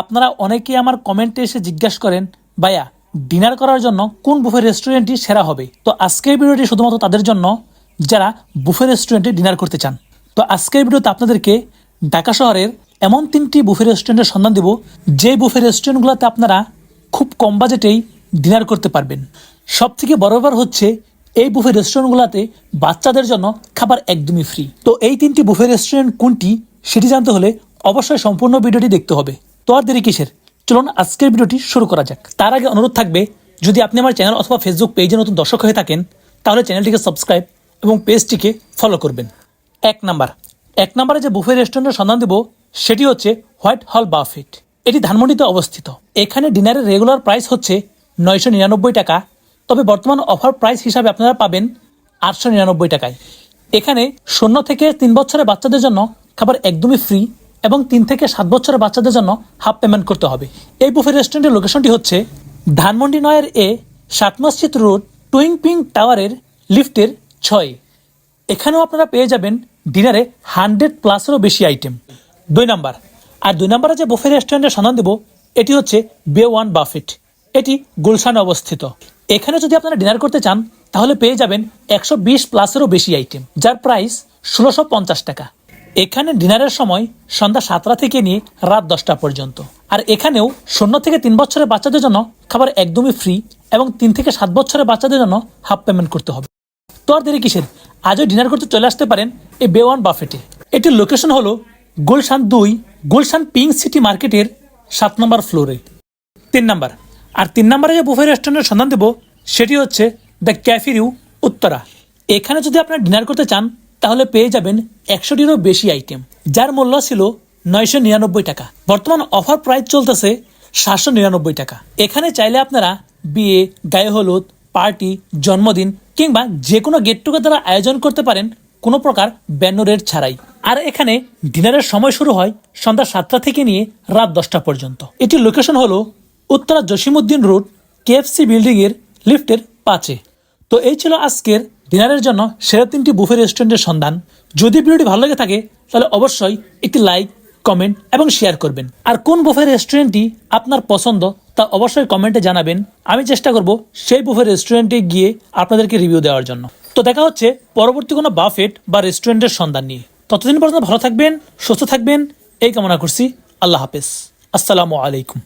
আপনারা অনেকেই আমার কমেন্টে এসে জিজ্ঞাসা করেন, ভাইয়া, ডিনার করার জন্য কোন বুফে রেস্টুরেন্টটি সেরা হবে? তো আজকের ভিডিওটি শুধুমাত্র তাদের জন্য, যারা বুফে রেস্টুরেন্টে ডিনার করতে চান। তো আজকের ভিডিওতে আপনাদেরকে ঢাকা শহরের এমন তিনটি বুফে রেস্টুরেন্টের সন্ধান দেব, যে বুফে রেস্টুরেন্টগুলোতে আপনারা খুব কম বাজেটেই ডিনার করতে পারবেন। সব থেকে বড় ব্যাপার হচ্ছে, এই বুফে রেস্টুরেন্টগুলোতে বাচ্চাদের জন্য খাবার একদমই ফ্রি তো এই তিনটি বুফে রেস্টুরেন্ট কোনটি, সেটি জানতে হলে অবশ্যই সম্পূর্ণ ভিডিওটি দেখতে হবে। তো আর দেরি কিসের? চলুন আজকের ভিডিওটি শুরু করা যাক। তার আগে অনুরোধ থাকবে, যদি আপনি আমার চ্যানেল অথবা ফেসবুক পেজে নতুন দর্শক হয়ে থাকেন, তাহলে চ্যানেলটিকে সাবস্ক্রাইব এবং পেজটিকে ফলো করবেন। এক নাম্বার। এক নম্বরে যে বুফে রেস্টুরেন্টের সন্ধান দেব, সেটি হচ্ছে হোয়াইট হল বাফেট এটি ধানমন্ডিতে অবস্থিত। এখানে ডিনারের রেগুলার প্রাইস হচ্ছে নয়শো নিরানব্বই টাকা, তবে বর্তমান অফার প্রাইস হিসাবে আপনারা পাবেন আটশো নিরানব্বই টাকায়। এখানে শূন্য থেকে তিন বছরের বাচ্চাদের জন্য খাবার একদমই ফ্রি এবং তিন থেকে সাত বছরের বাচ্চাদের জন্য হাফ পেমেন্ট করতে হবে। এই বুফে রেস্টুরেন্টের লোকেশনটি হচ্ছে ধানমন্ডি নয়ের এ সাত মসজিদ রোড, টুইং পিং টাওয়ারের লিফটের ছয়। এখানেও আপনারা পেয়ে যাবেন ডিনারে হান্ড্রেড প্লাসেরও বেশি আইটেম। দুই নাম্বার। আর দুই নাম্বারে যে বুফে রেস্টুরেন্টের সন্ধান দেব, এটি হচ্ছে বে ওয়ান বাফেট। এটি গুলশানে অবস্থিত। এখানে যদি আপনারা ডিনার করতে চান, তাহলে পেয়ে যাবেন একশো বিশ প্লাসেরও বেশি আইটেম, যার প্রাইস ষোলোশো পঞ্চাশ টাকা। এখানে ডিনারের সময় সন্ধ্যা সাতটা থেকে নিয়ে রাত দশটা পর্যন্ত। আর এখানেও শূন্য থেকে তিন বছরের বাচ্চাদের জন্য খাবার একদমই ফ্রি এবং তিন থেকে সাত বছরের বাচ্চাদের জন্য হাফ পেমেন্ট করতে হবে। তো আর দেরি কিসের? আজও ডিনার করতে চলে আসতে পারেন এই বেওয়ান বাফেটে এটির লোকেশন হলো গুলশান দুই, গুলশান পিঙ্ক সিটি মার্কেটের সাত নম্বর ফ্লোরে তিন নাম্বার। আর তিন নম্বরে যে বুফে রেস্টুরেন্টের সন্ধান দেবো, সেটি হচ্ছে দ্য ক্যাফিরিউ উত্তরা। এখানে যদি আপনারা ডিনার করতে চান তাহলে পেয়ে যাবেন একশোটিরও বেশি আইটেম যার মূল্য ছিল নয়শো নিরানব্বই টাকা। বর্তমান অফার প্রাইস চলতেছে সাতশো নিরানব্বই টাকা। এখানে চাইলে আপনারা বিয়ে, গায়ে হলুদ পার্টি জন্মদিন কিংবা যে কোনো গেট টুগেদার আয়োজন করতে পারেন কোনো প্রকার ব্যান্য রেট ছাড়াই। আর এখানে ডিনারের সময় শুরু হয় সন্ধ্যা সাতটা থেকে নিয়ে রাত দশটা পর্যন্ত। এটির লোকেশন হলো Uttara Jasimuddin road KFC building এর লিফটের পাঁচে। তো এই ছিল আজকের ডিনারের জন্য সেরা তিনটি বুফে রেস্টুরেন্টের সন্ধান। যদি ভিডিওটি ভালো লেগে থাকে, তাহলে অবশ্যই একটি লাইক, কমেন্ট এবং শেয়ার করবেন। আর কোন বুফে রেস্টুরেন্টটি আপনার পছন্দ, তা অবশ্যই কমেন্টে জানাবেন। আমি চেষ্টা করব সেই বুফে রেস্টুরেন্টে গিয়ে আপনাদেরকে রিভিউ দেওয়ার জন্য। তো দেখা হচ্ছে পরবর্তী কোনো বাফেট বা রেস্টুরেন্টের সন্ধান নিয়ে। ততদিন পর্যন্ত ভালো থাকবেন, সুস্থ থাকবেন, এই কামনা করছি। আল্লাহ হাফেজ। আসসালামু আলাইকুম।